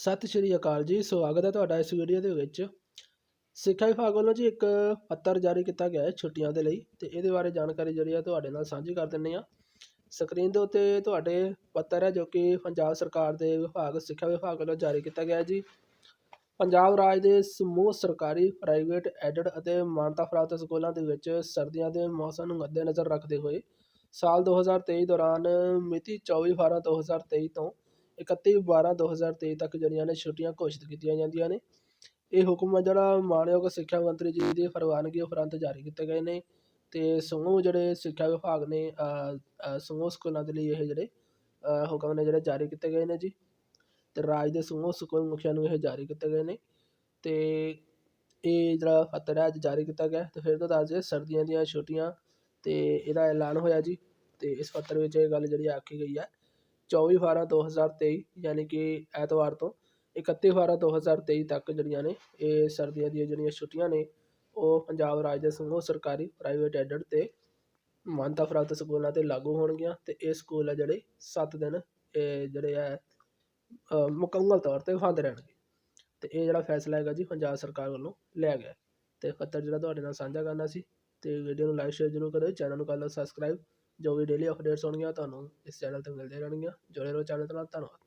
ਸਤਿ ਸ਼੍ਰੀ ਅਕਾਲ ਜੀ, ਸਵਾਗਤ ਹੈ ਤੁਹਾਡਾ ਇਸ ਵੀਡੀਓ ਦੇ ਵਿੱਚ। ਸਿੱਖਿਆ ਵਿਭਾਗ ਵੱਲੋਂ ਜੀ ਇੱਕ ਪੱਤਰ ਜਾਰੀ ਕੀਤਾ ਗਿਆ ਹੈ ਛੁੱਟੀਆਂ ਦੇ ਲਈ ਤੇ ਇਹਦੇ ਬਾਰੇ ਜਾਣਕਾਰੀ ਜਿਹੜੀ ਹੈ ਤੁਹਾਡੇ ਨਾਲ ਸਾਂਝੀ ਕਰ ਦਿੰਦੇ ਆ ਸਕਰੀਨ ਦੇ ਉੱਤੇ ਤੁਹਾਡੇ ਪੱਤਰ ਹੈ ਜੋ ਕਿ ਪੰਜਾਬ ਸਰਕਾਰ ਦੇ ਵਿਭਾਗ, ਸਿੱਖਿਆ ਵਿਭਾਗ ਵੱਲੋਂ ਜਾਰੀ ਕੀਤਾ ਗਿਆ ਜੀ। ਪੰਜਾਬ ਰਾਜ ਦੇ ਸਮੂਹ ਸਰਕਾਰੀ ਪ੍ਰਾਈਵੇਟ ਐਡਡ ਅਤੇ ਮਾਨਤਾ ਪ੍ਰਾਪਤ ਸਕੂਲਾਂ ਦੇ ਵਿੱਚ ਸਰਦੀਆਂ ਦੇ ਮੌਸਮ ਨੂੰ ਮੱਦੇਨਜ਼ਰ ਰੱਖਦੇ ਹੋਏ ਸਾਲ 2023 ਦੌਰਾਨ ਮਿਤੀ 24 12 2023 ਤੋਂ 31 12 2023 ਤੱਕ ਜਿਹੜੀਆਂ ਨੇ ਛੁੱਟੀਆਂ ਘੋਸ਼ਿਤ ਕੀਤੀਆਂ ਜਾਂਦੀਆਂ ਨੇ। ਇਹ ਹੁਕਮ ਹੈ ਜਿਹੜਾ ਮਾਣਯੋਗ ਸਿੱਖਿਆ ਮੰਤਰੀ ਜੀ ਦੀ ਪ੍ਰਵਾਨਗੀ ਉਪਰੰਤ ਜਾਰੀ ਕੀਤੇ ਗਏ ਨੇ ਅਤੇ ਸਮੂਹ ਜਿਹੜੇ ਸਿੱਖਿਆ ਵਿਭਾਗ ਨੇ ਸਮੂਹ ਸਕੂਲਾਂ ਦੇ ਲਈ ਇਹ ਜਿਹੜੇ ਹੁਕਮ ਨੇ ਜਿਹੜੇ ਜਾਰੀ ਕੀਤੇ ਗਏ ਨੇ ਜੀ। ਅਤੇ ਰਾਜ ਦੇ ਸਮੂਹ ਸਕੂਲ ਮੁਖੀਆਂ ਨੂੰ ਇਹ ਜਾਰੀ ਕੀਤੇ ਗਏ ਨੇ ਅਤੇ ਇਹ ਜਿਹੜਾ ਪੱਤਰ ਹੈ ਅੱਜ ਜਾਰੀ ਕੀਤਾ ਗਿਆ। ਅਤੇ ਫਿਰ ਤੋਂ ਦੱਸ ਦਈਏ ਸਰਦੀਆਂ ਦੀਆਂ ਛੁੱਟੀਆਂ ਅਤੇ ਇਹਦਾ ਐਲਾਨ ਹੋਇਆ ਜੀ। ਅਤੇ ਇਸ ਪੱਤਰ ਵਿੱਚ ਇਹ ਗੱਲ ਜਿਹੜੀ ਆਖੀ ਗਈ ਹੈ 24 12 2023 ਯਾਨੀ ਕਿ ਐਤਵਾਰ ਤੋਂ 31 12 2023 ਤੱਕ ਜਿਹੜੀਆਂ ਨੇ, ਇਹ ਸਰਦੀਆਂ ਦੀਆਂ ਜਿਹੜੀਆਂ ਛੁੱਟੀਆਂ ਨੇ, ਉਹ ਪੰਜਾਬ ਰਾਜ ਦੇ ਸਮੂਹ ਸਰਕਾਰੀ ਪ੍ਰਾਈਵੇਟ ਐਡਡ ਅਤੇ ਮਾਨਤਾ ਪ੍ਰਾਪਤ ਸਕੂਲਾਂ ਤੇ ਲਾਗੂ ਹੋਣਗੀਆਂ ਅਤੇ ਇਹ ਸਕੂਲ ਹੈ ਜਿਹੜੇ ਸੱਤ ਦਿਨ, ਇਹ ਜਿਹੜੇ ਹੈ ਮੁਕੰਮਲ ਤੌਰ ਤੇ ਬੰਦ ਰਹਿਣਗੇ। ਅਤੇ ਇਹ ਜਿਹੜਾ ਫੈਸਲਾ ਹੈਗਾ ਜੀ ਪੰਜਾਬ ਸਰਕਾਰ ਵੱਲੋਂ ਲਿਆ ਗਿਆ। ਅਤੇ ਪੱਤਰ ਜਿਹੜਾ ਤੁਹਾਡੇ ਨਾਲ ਸਾਂਝਾ ਕਰਨਾ ਸੀ ਅਤੇ ਵੀਡੀਓ ਨੂੰ ਲਾਈਕ ਸ਼ੇਅਰ ਜ਼ਰੂਰ ਕਰਿਓ, ਚੈਨਲ ਨੂੰ ਕਰ ਲਓ ਸਬਸਕ੍ਰਾਈਬ ਜੋ ਵੀ ਡੇਲੀ ਅਪਡੇਟਸ ਹੋਣਗੀਆਂ, ਤੁਹਾਨੂੰ ਇਸ ਚੈਨਲ ਤੇ ਮਿਲਦੇ ਰਹਿਣਗੀਆਂ। ਜੁੜੇ ਰਹੋ ਚੈਨਲ ਦੇ ਨਾਲ, ਧੰਨਵਾਦ।